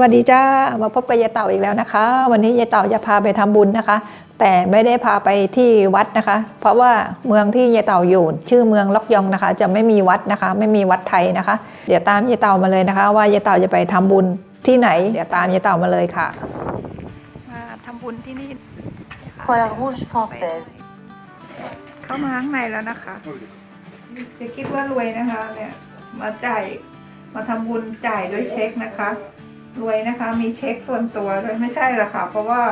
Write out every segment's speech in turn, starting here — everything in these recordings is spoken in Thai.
วัสดีจ้า มาพบกับยายเต่าอีกแล้วนะคะ วันนี้ยายเต่าจะพาไปทำบุญนะคะ แต่ไม่ได้พาไปที่วัดนะคะ เพราะว่าเมืองที่ยายเต่าอยู่ ชื่อเมืองล็อกยองนะคะ จะไม่มีวัดนะคะ ไม่มีวัดไทยนะคะ เดี๋ยวตามยายเต่ามาเลยนะคะ ว่ายายเต่าจะไปทำบุญที่ไหน เดี๋ยวตามยายเต่ามาเลยค่ะมาทำบุญที่นี่ Croix Rouge Française. เข้ามาข้างในแล้วนะคะจะคิดว่ารวยนะคะเนี่ยมาจ่ายมาทำบุญจ่ายด้วยเช็คนะคะ รวยนะคะ มีเช็คส่วนตัวด้วยไม่ใช่หรอกค่ะ เพราะว่า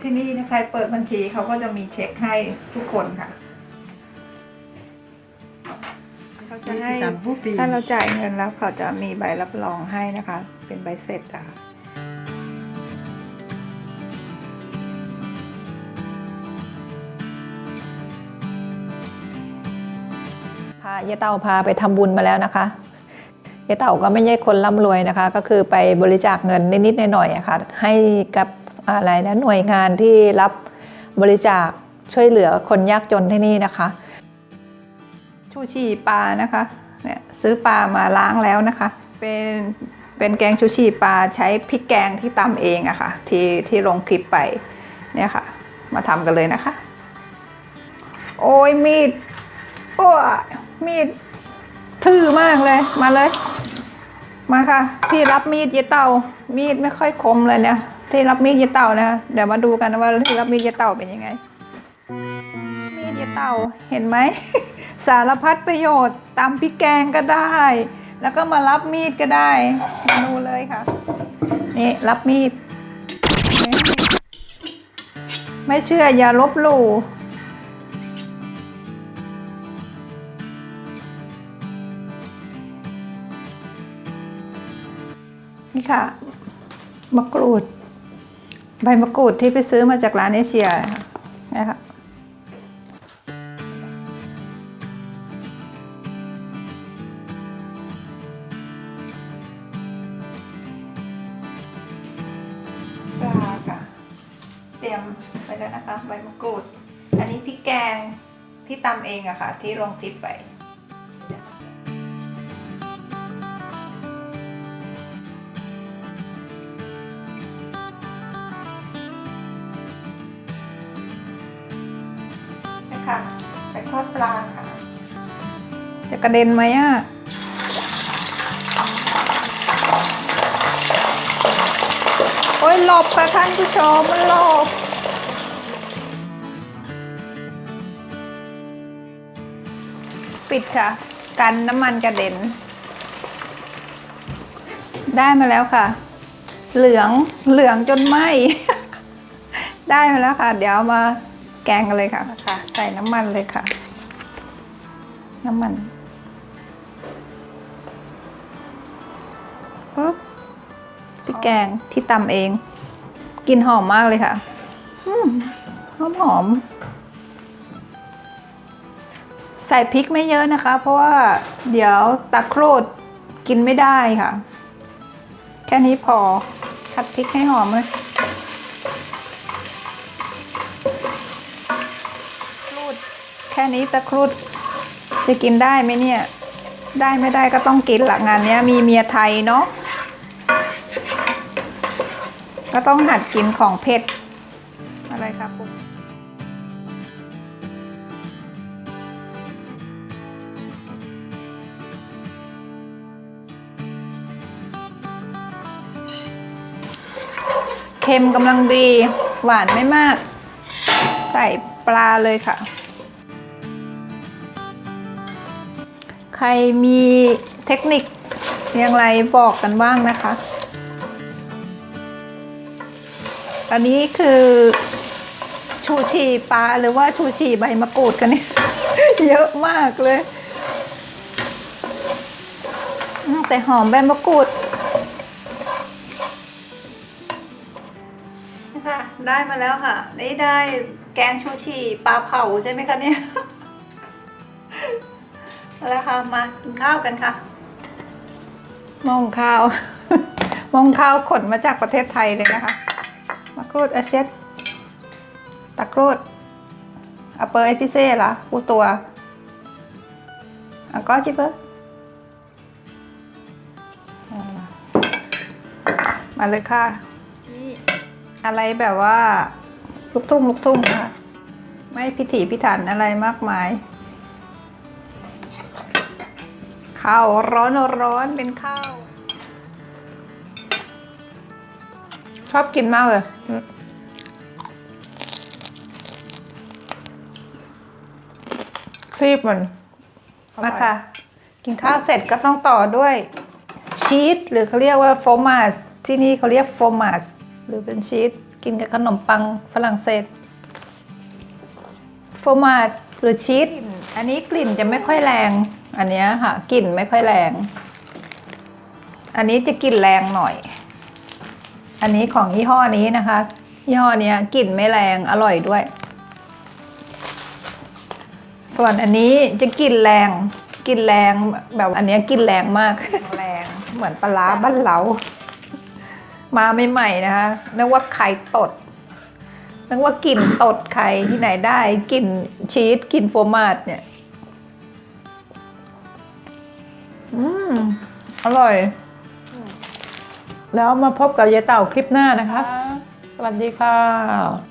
ที่นี่นะใครเปิดบัญชีเขาก็จะมีเช็คให้ทุกคนค่ะเขาจะให้ C'est un beau pays. ถ้าเราจ่ายเงินแล้วเขาจะมีใบรับรองให้นะคะ เป็นใบเสร็จอะค่ะพายายเต่าพาไปทำบุญมาแล้วนะคะ ยายเต่าก็ไม่ใช่คนร่ำรวยนะคะ ก็คือไปบริจาคเงินนิดๆหน่อยๆอะค่ะให้กับอะไรนะหน่วยงานที่รับบริจาคช่วยเหลือคนยากจนที่นี่นะคะ ชูชีปลานะคะเนี่ยซื้อปลามาล้างแล้วนะคะ เป็นเป็นแกงชูชีปลาใช้พริกแกงที่ตำเองอะค่ะที่ที่ลงคลิปไปเนี่ยค่ะ มาทำกันเลยนะคะ โอ้ยมีดโอ้ยมีดทื่อมากเลยมาเลย มาค่ะ ที่รับมีดเยเต่ามีดไม่ค่อยคมเลยเนี่ยที่รับมีดเยเต่านะเดี๋ยวมาดูกันว่าที่รับมีดเยเต่าเป็นยังไง มีดเยเต่าเห็นไหม สารพัดประโยชน์ตำพริกแกงก็ได้ แล้วก็มารับมีดก็ได้มาดูเลยค่ะ นี่รับมีด ไม่เชื่ออย่าลบหลู่ นี่ค่ะ มะกรูด ใบมะกรูดที่ไปซื้อมาจากร้านเอเชียนะคะปลาค่ะ เตรียมไปแล้วนะคะ ใบมะกรูด อันนี้พริกแกงที่ตำเองอะค่ะ ที่ลงคลิปไป คะไปทอดปลาค่ะ จะกระเด็นไหมอะโอ้ยหลบค่ะท่านผู้ชมมันหลบปิดค่ะ กันน้ำมันกระเด็น ได้มาแล้วค่ะ เหลืองเหลืองจนไหม ได้มาแล้วค่ะ เดี๋ยวมา แกงกันเลยค่ะค่ะ ใส่น้ำมันเลยค่ะ น้ำมันปุ๊บพริกแกงที่ตำเอง กินหอมมากเลยค่ะหอมหอม ใส่พริกไม่เยอะนะคะ เพราะว่าเดี๋ยวตะโครดกินไม่ได้ค่ะ แค่นี้พอผัดพริกให้หอมเลย ครูด แค่นี้ตะครุดจะกินได้ไหมเนี่ย ได้ไม่ได้ก็ต้องกินหลักงานเนี้ยมีเมียไทยเนาะก็ต้องหัดกินของเผ็ดอะไรครับปุ๊บเค็มกำลังดี หวานไม่มาก ใส่ปลาเลยค่ะ ใครมีเทคนิคอย่างไรบอกกันบ้างนะคะ อันนี้คือชูชีปลาหรือว่าชูชีใบมะกรูดกันเนี่ยเยอะมากเลย แต่หอมใบมะกรูดค่ะได้มาแล้วค่ะ ได้ได้แกงชูชีปลาเผาใช่ไหมคะเนี่ย เอาละค่ะมากินข้าวกันค่ะ มองข้าว มองข้าวขนมาจากประเทศไทยเลยนะคะมาครูดอาเช็ดตะครูดอเปอร์เอพิเซ่ละปูตัวอังก็จิเปอร์มาเลยค่ะนี่อะไรแบบว่าลูกทุ่งลูกทุ่งค่ะ ไม่พิถีพิถันอะไรมากมาย ข้าวร้อนร้อนเป็นข้าว ชอบกินมากเลยอืมครีบมันนะคะกินข้าวเสร็จก็ต้องต่อด้วยชีสหรือเขาเรียกว่าโฟมาสที่นี่เขาเรียกโฟมาสหรือเป็นชีสกินกับขนมปังฝรั่งเศสโฟมาสหรือชีสอันนี้กลิ่นจะไม่ค่อยแรง อันเนี้ยค่ะกลิ่นไม่ค่อยแรง อันนี้จะกลิ่นแรงหน่อย อันนี้ของยี่ห้อนี้นะคะยี่ห้อเนี้ยกลิ่นไม่แรงอร่อยด้วย ส่วนอันนี้จะกลิ่นแรงกลิ่นแรงแบบอันเนี้ยกลิ่นแรงมากแรงเหมือนปลาร้าบ้านเรามาใหม่ๆนะคะนึกว่าไข่ตดนึกว่ากลิ่นตดไข่ที่ไหนได้กลิ่นชีสกลิ่นโฟร์มาดเนี่ย อืมอร่อย แล้วมาพบกับยายเต่าคลิปหน้านะคะ สวัสดีค่ะ